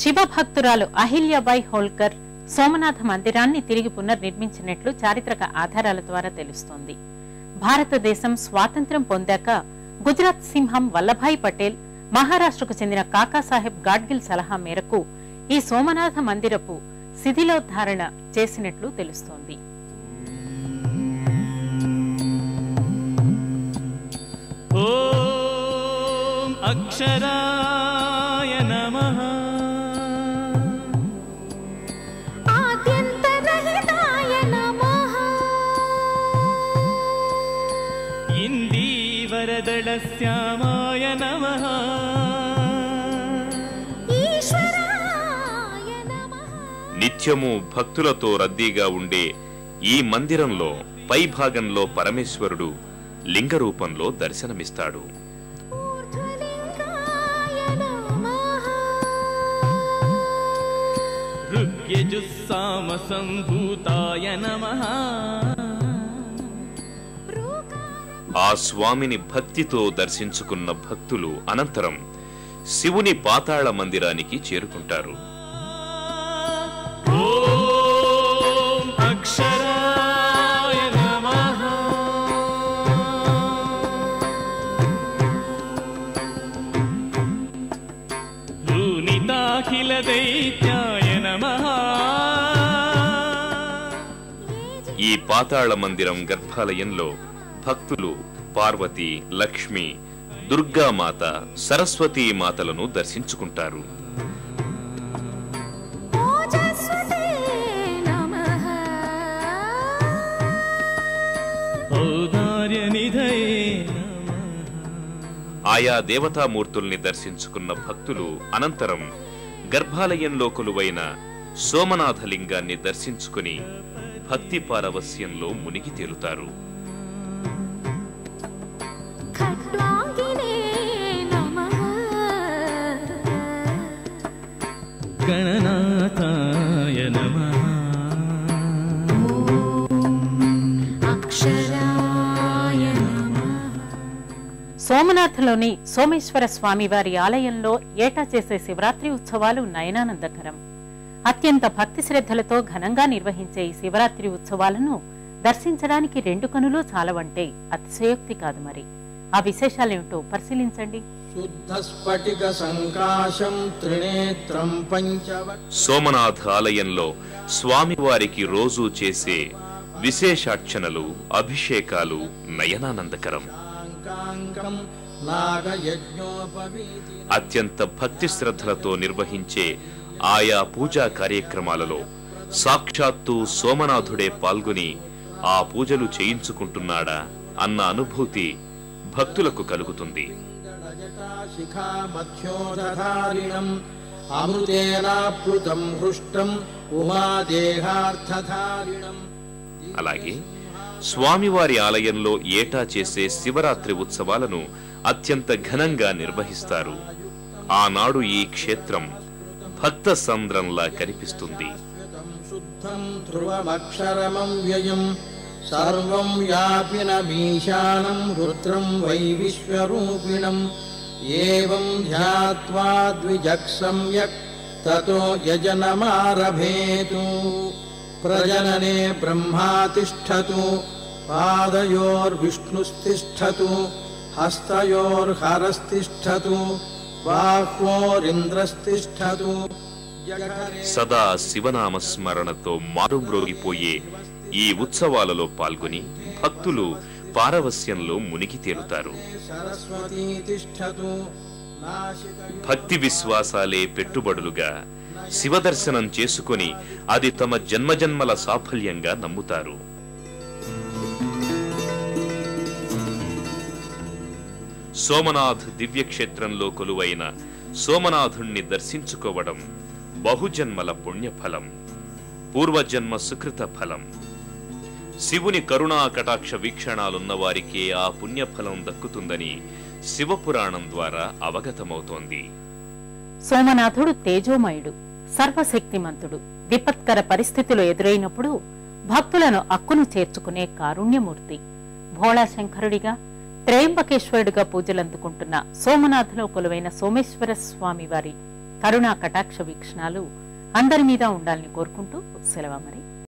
శివభక్తురాలు అహిల్యాబాయి హోల్కర్ సోమనాథ మందిరాన్ని తిరిగి పునర్నిర్మించినట్లు చారిత్రక ఆధారాల ద్వారా తెలుస్తోంది. భారతదేశం స్వాతంత్ర్యం పొందాక గుజరాత్ సింహం వల్లభాయ్ పటేల్ మహారాష్ట్రకు చెందిన కాకాసాహెబ్ గాడ్గిల్ సలహా మేరకు ఈ సోమనాథ మందిరపు శిథిలోద్ధారణ చేసినట్లు తెలుస్తోంది. అక్షరా इन्दीवरदलश्यामाय नमः ఈశ్వరాయ నమః నిత్యము భక్తులతో రద్దీగా ఉండే ఈ మందిరంలో పై భాగంలో పరమేశ్వరుడు లింగ రూపంలో దర్శనమిస్తాడు ఊర్ధ్వలింగాయ నమః ऋग्यजुस्सामसम्भूताय नमः ఆ స్వామిని భక్తితో దర్శించుకున్న భక్తులు అనంతరం శివుని పాతాళ మందిరానికి చేరుకుంటారు. ఈ పాతాళ మందిరం గర్భాలయంలో భక్తులు పార్వతి లక్ష్మి దుర్గామాత సరస్వతి మాతలను దర్శించుకుంటారు. ఆయా దేవతామూర్తుల్ని దర్శించుకున్న భక్తులు అనంతరం గర్భాలయంలోకులువైన సోమనాథలింగాన్ని దర్శించుకుని భక్తి పారవస్యంలో మునిగి తేలుతారు. गणनाथाय नमः అక్షరాయ నమః సోమనాథ్లోని సోమేశ్వర స్వామి వారి ఆలయంలో ఏటా చేసే శివరాత్రి ఉత్సవాలు నయనానందకరం అత్యంత భక్తి శ్రద్ధలతో ఘనంగా నిర్వహించే ఈ శివరాత్రి ఉత్సవాలను దర్శించడానికి రెండు కనులు చాలవంటే అతిశయోక్తి కాదు మరి ఆ విశేషాలేమిటో పరిశీలించండి సోమనాథ ఆలయంలో స్వామివారికి రోజూ చేసే విశేషార్చనలు అభిషేకాలు నయనానందకరం. అత్యంత భక్తి శ్రద్ధలతో నిర్వహించే ఆయా పూజా కార్యక్రమాలలో సాక్షాత్తు సోమనాథుడే పాల్గొని ఆ పూజలు చేయించుకుంటున్నాడా అన్న అనుభూతి భక్తులకు కలుగుతుంది. మధ్యోధారిణం అమృతేనాప్లుతం హృష్టం ఉమాదేహార్థధారిణం అలాగే స్వామివారి ఆలయంలో ఏటా చేసే శివరాత్రి ఉత్సవాలను అత్యంత ఘనంగా నిర్వహిస్తారు. ఆనాడు ఈ క్షేత్రం భక్త సంద్రంలా కనిపిస్తుంది శుద్ధం ధ్రువమక్షరమం వ్యయం. సర్వం వ్యాపినమీశానం రుద్రం వై విశ్వరూపిణం ఏవం ధ్యాత్వా ద్విజక్ సమ్యక్ తతో యజనమారభేతు ప్రజననే బ్రహ్మా తిష్టతు పాదయోర్విష్ణుస్తిష్టతు హస్తయోర్హరస్తిష్టతు బాహ్వోరింద్రస్తిష్టతు జఠరే సదా శివనామ స్మరణతో మారుమ్రోగిపోయే ఈ ఉత్సవాలలో పాల్గొని భక్తులు పారవస్యంలో మునిగి తేలుతారు భక్తి విశ్వాసాలే పెట్టుబడులుగా శివదర్శనం చేసుకొని అది తమ జన్మజన్మల సాఫల్యంగా నమ్ముతారు. సోమనాథ్ దివ్యక్షేత్రంలో కొలువైన సోమనాథుణ్ణి దర్శించుకోవడం బహుజన్మల పుణ్యఫలం పూర్వజన్మ సుకృత ఫలం. శివుని కరుణా కటాక్ష వీక్షణాలున్న వారికే ఆ పుణ్యఫలం దక్కుతుందని శివపురాణం ద్వారా అవగతమవుతోంది. సోమనాథుడు తేజోమయుడు సర్వశక్తిమంతుడు విపత్కర పరిస్థితులు ఎదురైనప్పుడు భక్తులను అక్కును చేర్చుకునే కారుణ్యమూర్తి భోళాశంకరుడిగా త్రయంబకేశ్వరుడిగా పూజలందుకుంటున్న సోమనాథులో కొలువైన సోమేశ్వర స్వామి వారి కరుణా కటాక్ష వీక్షణాలు అందరి మీద ఉండాలని కోరుకుంటూ సెలవు మరి.